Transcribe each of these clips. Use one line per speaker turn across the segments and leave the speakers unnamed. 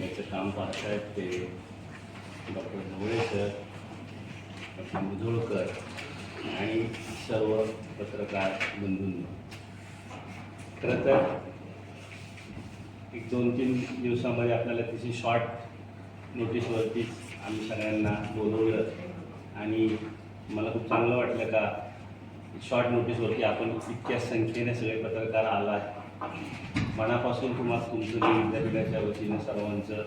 याचं काम पाहतायत ते doctor Dhawale sir doctor Mudholkar आणि सर्व पत्रकार बंधूंना खर तर एक दोन तीन दिवसामध्ये आपल्याला तिची शॉर्ट नोटीसवरतीच आम्ही सगळ्यांना बोलवलं आणि मला खूप चांगलं वाटलं का शॉर्ट नोटीसवरती आपण इतक्या संख्येने सगळे पत्रकार आला मनापासून तुम्हाला तुमचं मी विद्यापीठाच्या वतीने सर्वांचं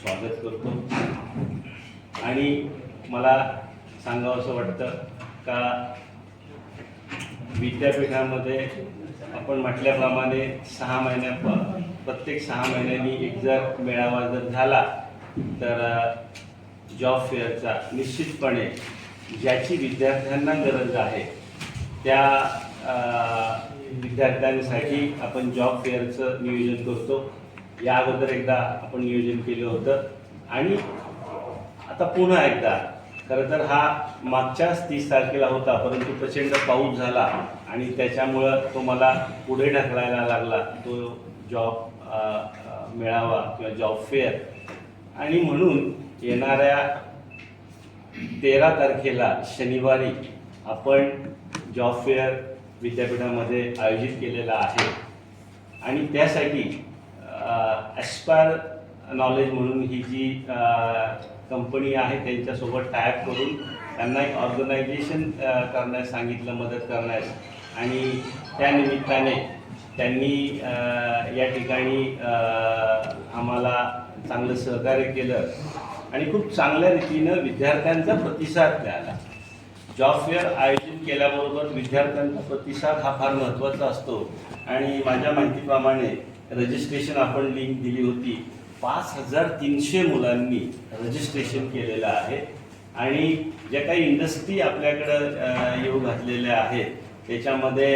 स्वागत करतो आणि मला सांगावं असं वाटतं का विद्यापीठामध्ये आपण म्हटल्याप्रमाणे सहा महिन्या प्रत्येक सहा महिन्यांनी एक जर मेळावा जर झाला तर जॉब फेअरचा निश्चितपणे ज्याची विद्यार्थ्यांना गरज आहे त्या विद्यार्थ्यांसाठी आपण जॉब फेअरचं नियोजन करतो या अगोदर एकदा आपण नियोजन केलं होतं आणि आता पुन्हा एकदा खरं तर हा मागच्याच तीस तारखेला होता परंतु प्रचंड पाऊस झाला आणि त्याच्यामुळं तो मला पुढे ढकलायला लागला तो जॉब मेळावा किंवा जॉब फेअर आणि म्हणून येणाऱ्या तेरा तारखेला शनिवारी आपण जॉब फेअर विद्यापीठामध्ये आयोजित केलेला आहे आणि त्यासाठी ॲस्पायर नॉलेज म्हणून ही जी कंपनी आहे त्यांच्यासोबत टायअप करून त्यांना एक ऑर्गनायझेशन करण्यास सांगितलं मदत करण्यास आणि त्यानिमित्ताने त्यांनी या ठिकाणी आम्हाला चांगलं सहकार्य केलं आणि खूप चांगल्या रीतीनं विद्यार्थ्यांचा प्रतिसाद मिळाला जॉब फेअर आय केल्याबरोबर विद्यार्थ्यांचा प्रतिसाद हा फार महत्त्वाचा असतो आणि माझ्या माहितीप्रमाणे रजिस्ट्रेशन आपण लिंक दिली होती पाच हजार तीनशे मुलांनी रजिस्ट्रेशन केलेलं आहे आणि ज्या काही इंडस्ट्री आपल्याकडं येऊ घातलेल्या आहेत त्याच्यामध्ये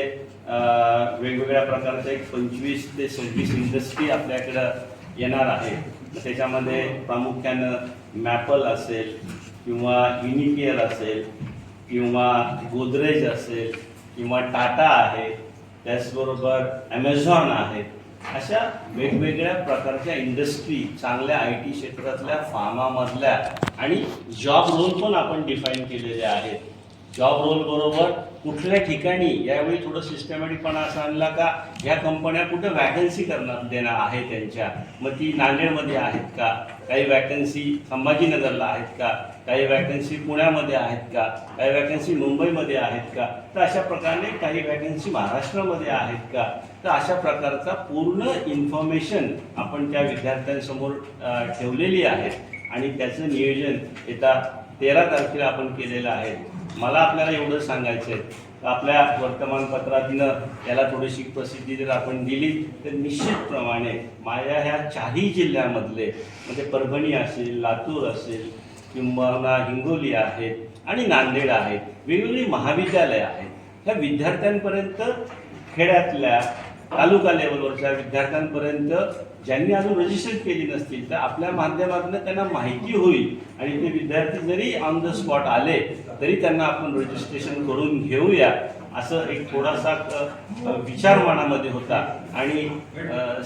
वेगवेगळ्या प्रकारच्या एक पंचवीस ते सव्वीस इंडस्ट्री आपल्याकडं येणार आहे त्याच्यामध्ये प्रामुख्यानं मॅपल असेल किंवा युनिकेअर असेल किंवा गोदरेज असेल किंवा टाटा आहे त्याचबरोबर ॲमेझॉन आहे अशा वेगवेगळ्या प्रकारच्या इंडस्ट्री चांगल्या आय टी क्षेत्रातल्या फार्मामधल्या आणि जॉब रोल पण आपण डिफाईन केलेले आहेत जॉब रोल बरोबर कुठल्या ठिकाणी यावेळी थोडं सिस्टमॅटिकपणा असा आणला का या कंपन्या कुठं वॅकन्सी करणार देणार आहे त्यांच्या मग ती नांदेडमध्ये आहेत का काही वॅकन्सी संभाजीनगरला आहेत का काही वॅकन्सी पुण्यामध्ये आहेत का काही वॅकन्सी मुंबईमध्ये आहेत का तर अशा प्रकारे काही वॅकन्सी महाराष्ट्रामध्ये आहेत का तर अशा प्रकारचा पूर्ण इन्फॉर्मेशन आपण त्या विद्यार्थ्यांसमोर ठेवलेली आहे आणि त्याचं नियोजन येत्या तेरा तारखेला आपण केलेलं आहे मला आपल्याला एवढं सांगायचं आहे आपल्या वर्तमानपत्रातनं याला थोडीशी प्रसिद्धी जर आपण दिली तर निश्चितप्रमाणे माझ्या ह्या चारही जिल्ह्यामधले म्हणजे परभणी असेल लातूर असेल किंवा हिंगोली आहेत आणि नांदेड आहेत वेगवेगळी महाविद्यालयं आहेत ह्या विद्यार्थ्यांपर्यंत खेड्यातल्या तालुका लेवलवरच्या विद्यार्थ्यांपर्यंत ज्यांनी अजून रजिस्टर केली नसतील तर आपल्या माध्यमातून त्यांना माहिती होईल आणि ते विद्यार्थी जरी ऑन द स्पॉट आले तरी त्यांना आपण रजिस्ट्रेशन करून घेऊया असं एक थोडासा विचार मनामध्ये होता आणि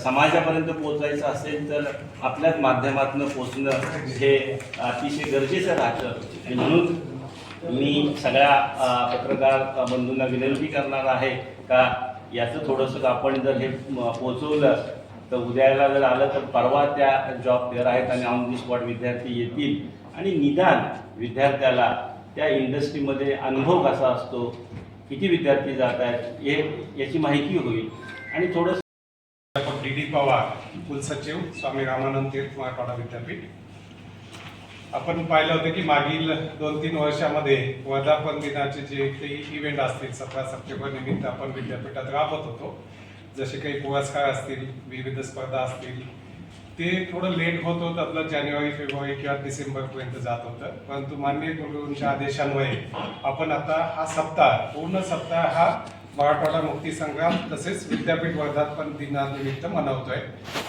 समाजापर्यंत पोचायचं असेल तर आपल्याच माध्यमातून पोचणं हे अतिशय गरजेचं राहतं म्हणून मी सगळ्या पत्रकार बंधूंना विनंती करणार आहे का याचं थोडंसं आपण जर हे पोचवलं तर उद्याला जर आलं तर परवा त्या जॉब देर आहेत आणि ऑन दी स्पॉट विद्यार्थी येतील आणि निदान विद्यार्थ्याला त्या इंडस्ट्रीमध्ये अनुभव कसा असतो किती विद्यार्थी जात आहेत हे याची माहिती होईल आणि थोडस
डी डी पवार कुलसचिव स्वामी रामानंद तीर्थ मराठवाडा विद्यापीठ आपण पाहिलं होतं की मागील दोन तीन वर्षामध्ये वर्धापन दिनाचे जे काही इव्हेंट असतील सतरा सप्टेंबर निमित्त आपण विद्यापीठात राबत होतो जसे काही पुरस्कार असतील विविध स्पर्धा असतील ते थोडं लेट होत होतं आपलं जानेवारी फेब्रुवारी किंवा डिसेंबरपर्यंत जात होतं परंतु माननीय गुरुंच्या आदेशांमुळे आपण आता हा सप्ताह पूर्ण सप्ताह हा मराठवाडा मुक्तीसंग्राम तसेच विद्यापीठ वर्धापन दिनानिमित्त मनवतोय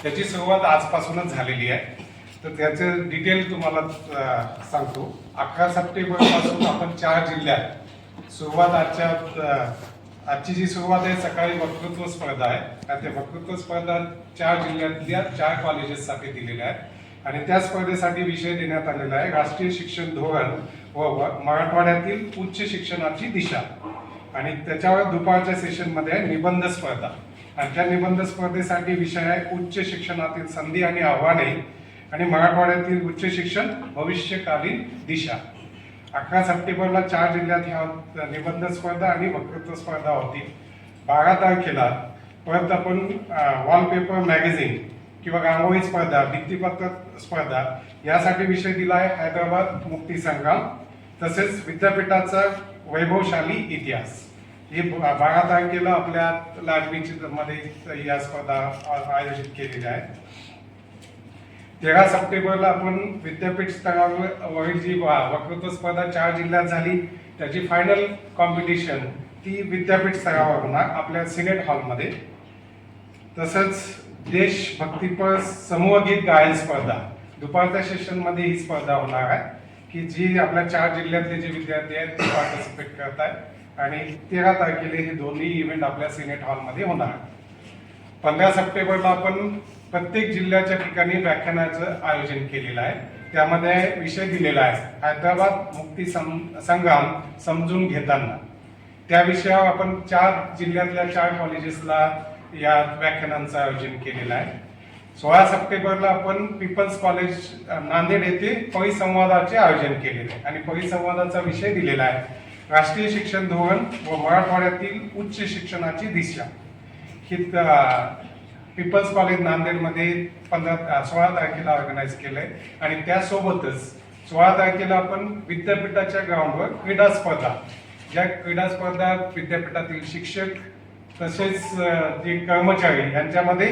त्याची सुरुवात आजपासूनच झालेली आहे तर त्याचं डिटेल तुम्हाला सांगतो अकरा पासून आपण चार जिल्ह्यात सुरुवात आजच्या आजची जी सुरुवात आहे सकाळी वक्तृत्व स्पर्धा आहे आणि त्या वक्तृत्व स्पर्धा चार जिल्ह्यातल्या चार कॉलेजेससाठी दिलेल्या आहेत आणि त्या स्पर्धेसाठी विषय देण्यात आलेला आहे राष्ट्रीय शिक्षण धोरण व मराठवाड्यातील उच्च शिक्षणाची दिशा आणि त्याच्यावर दुपारच्या सेशनमध्ये आहे निबंध स्पर्धा आणि त्या निबंध स्पर्धेसाठी विषय आहे उच्च शिक्षणातील संधी आणि आव्हाने आणि मराठवाड्यातील उच्च शिक्षण भविष्यकालीन दिशा अकरा सप्टेंबरला चार जिल्ह्यात ह्या निबंध स्पर्धा आणि वक्तृत्व स्पर्धा होती बारा तारखेला परत आपण वॉलपेपर मॅगझिन किंवा गांगोळी स्पर्धा भित्तीपत्र स्पर्धा यासाठी विषय दिला आहे हैदराबाद मुक्ती संग्राम तसेच विद्यापीठाचा वैभवशाली इतिहास हे बारा तारखेला आपल्या लाडवीची मध्ये या स्पर्धा आयोजित केलेल्या आहेत तेरा सप्टेंबरला आपण विद्यापीठ स्तरावर जी वक्तृत्व स्पर्धा चार जिल्ह्यात झाली त्याची फायनल कॉम्पिटिशन ती विद्यापीठ स्तरावर होणार आपल्या सिनेट हॉलमध्ये तसंच देशभक्तीपर समूहगीत गायन स्पर्धा दुपारच्या सेशनमध्ये ही स्पर्धा होणार आहे की जी आपल्या चार जिल्ह्यातले जे विद्यार्थी आहेत ते पार्टिसिपेट करत आहेत आणि तेरा तारखेला हे दोन्ही इव्हेंट आपल्या सिनेट हॉलमध्ये होणार आहे पंधरा सप्टेंबरला आपण प्रत्येक जिल्ह्याच्या ठिकाणी व्याख्यानाचं आयोजन केलेलं आहे त्यामध्ये विषय दिलेला आहे हैदराबाद मुक्ती सं संग्राम समजून घेताना त्या विषयावर आपण चार जिल्ह्यातल्या चार कॉलेजेसला या व्याख्यानांचं आयोजन केलेलं आहे सोळा सप्टेंबरला आपण पीपल्स कॉलेज नांदेड येथे परिसंवादाचे आयोजन केलेले आणि परिसंवादाचा विषय दिलेला आहे राष्ट्रीय शिक्षण धोरण व मराठवाड्यातील उच्च शिक्षणाची दिशा ही पीपल्स कॉलेज नांदेडमध्ये पंधरा सोळा तारखेला ऑर्गनाईज केलंय आणि त्यासोबतच सोळा तारखेला आपण विद्यापीठाच्या ग्राउंडवर क्रीडा स्पर्धा ज्या क्रीडा स्पर्धा विद्यापीठातील शिक्षक तसेच जे कर्मचारी यांच्यामध्ये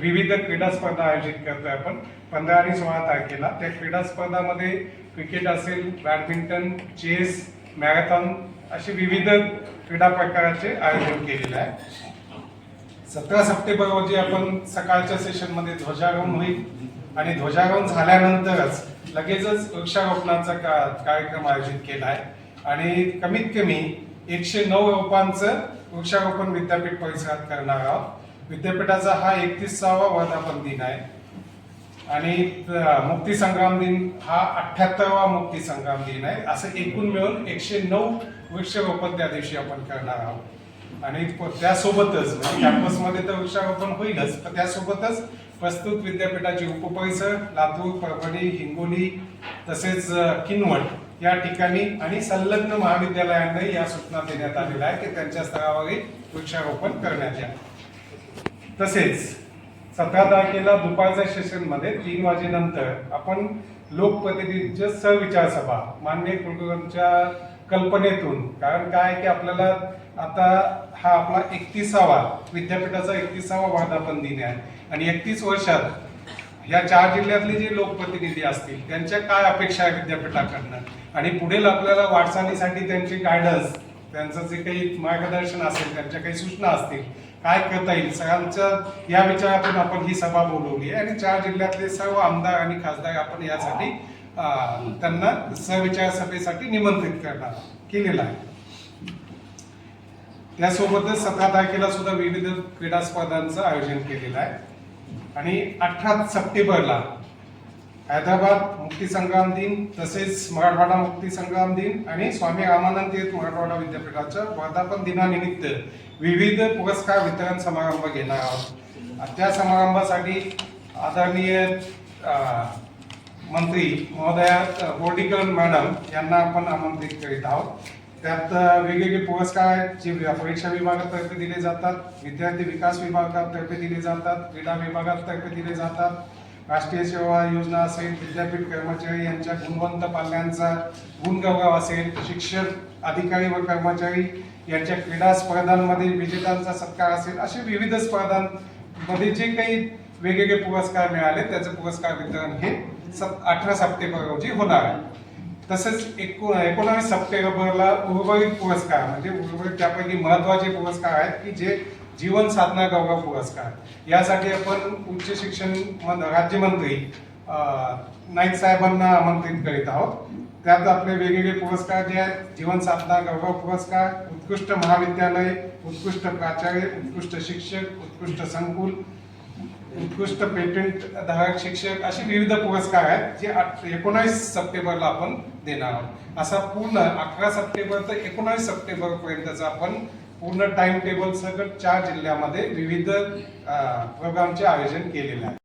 विविध क्रीडा स्पर्धा आयोजित करतोय आपण पंधरा आणि सोळा तारखेला त्या क्रीडा स्पर्धामध्ये क्रिकेट असेल बॅडमिंटन चेस मॅरेथॉन असे विविध क्रीडा प्रकाराचे आयोजन केलेलं आहे सतरा सप्टेंबर रोजी आपण सकाळच्या सेशनमध्ये ध्वजारोहण होईल आणि ध्वजारोहण झाल्यानंतरच लगेचच वृक्षारोपणाचा का कार्यक्रम आयोजित केला आहे आणि कमीत कमी एकशे नऊ रोपांचं वृक्षारोपण विद्यापीठ परिसरात करणार आहोत विद्यापीठाचा हा एकतीसावा वर्धापन दिन आहे आणि मुक्तीसंग्राम दिन हा मुक्ती मुक्तीसंग्राम दिन आहे असं एकूण मिळून एकशे नऊ वृक्षरोपण त्या दिवशी आपण करणार आहोत आणि त्यासोबतच म्हणजे कॅम्पसमध्ये तर वृक्षारोपण होईलच पण त्यासोबतच प्रस्तुत विद्यापीठाची उपपरिसर लातूर परभणी हिंगोली तसेच किनवट या ठिकाणी आणि संलग्न महाविद्यालयांना या सूचना देण्यात आलेल्या आहेत की त्यांच्या स्तरावरील वृक्षारोपण करण्यात या तसेच सतरा तारखेला दुपारच्या मध्ये तीन वाजेनंतर आपण लोकप्रतिनिधी सविचार सभा मान्य कुलगुरूंच्या कल्पनेतून कारण काय की आपल्याला आता हा आपला एकतीसावा विद्यापीठाचा एकतीसावा वर्धापन दिन आहे आणि एकतीस वर्षात या चार जिल्ह्यातले जे लोकप्रतिनिधी असतील त्यांच्या काय अपेक्षा आहे विद्यापीठाकडनं आणि पुढील आपल्याला वाटचालीसाठी त्यांची गायडन्स त्यांचं जे काही मार्गदर्शन असेल त्यांच्या काही सूचना असतील काय करता येईल सगळ्यांच्या या विचारातून आपण ही सभा बोलवली आहे आणि चार जिल्ह्यातले सर्व आमदार आणि खासदार आपण यासाठी त्यांना सविचार सभेसाठी निमंत्रित करणार केलेला आहे त्यासोबतच सतरा तारखेला सुद्धा विविध क्रीडा स्पर्धांचं आयोजन केलेलं आहे आणि अठरा सप्टेंबरला हैदराबाद मुक्तीसंग्राम दिन तसेच मराठवाडा मुक्तिसंग्राम दिन आणि स्वामी रामानंद तीर्थ मराठवाडा विद्यापीठाच्या वर्धापन दिनानिमित्त विविध पुरस्कार वितरण समारंभ घेणार आहोत त्या समारंभासाठी आदरणीय मंत्री महोदया बोर्डीकर मॅडम यांना आपण आमंत्रित करीत आहोत त्यात वेगवेगळे पुरस्कार आहेत जे परीक्षा विभागातर्फे दिले जातात विद्यार्थी विकास विभागातर्फे दिले जातात क्रीडा विभागातर्फे दिले जातात राष्ट्रीय सेवा योजना असेल विद्यापीठ कर्मचारी यांच्या गुणवंत पाल्यांचा गुणगौरव असेल शिक्षक अधिकारी व कर्मचारी यांच्या क्रीडा स्पर्धांमध्ये विजेत्यांचा सत्कार असेल असे विविध स्पर्धांमध्ये जे काही वेगवेगळे पुरस्कार मिळाले त्याचं पुरस्कार वितरण हे सत अठरा सप्टेंबर रोजी होणार आहे तसंच एको एकोणावीस सप्टेंबरला उर्वरित पुरस्कार म्हणजे उर्वरित त्यापैकी महत्त्वाचे पुरस्कार आहेत की जे जीवन साधना गौरव पुरस्कार यासाठी आपण उच्च शिक्षण राज्यमंत्री नाईक साहेबांना आमंत्रित करीत आहोत त्यात आपले वेगवेगळे पुरस्कार जे आहेत जीवन साधना गौरव पुरस्कार उत्कृष्ट महाविद्यालय उत्कृष्ट प्राचार्य उत्कृष्ट शिक्षक उत्कृष्ट संकुल उत्कृष्ट पेटंट धारक शिक्षक असे विविध पुरस्कार आहेत जे एकोणास सप्टेंबरला आपण देणार आहोत असा पूर्ण अकरा सप्टेंबर ते एकोणावीस सप्टेंबर पर्यंतचा आपण पूर्ण टाइम टेबल सकट चार जिल्ह्यामध्ये विविध प्रोग्रामचे आयोजन केलेले आहे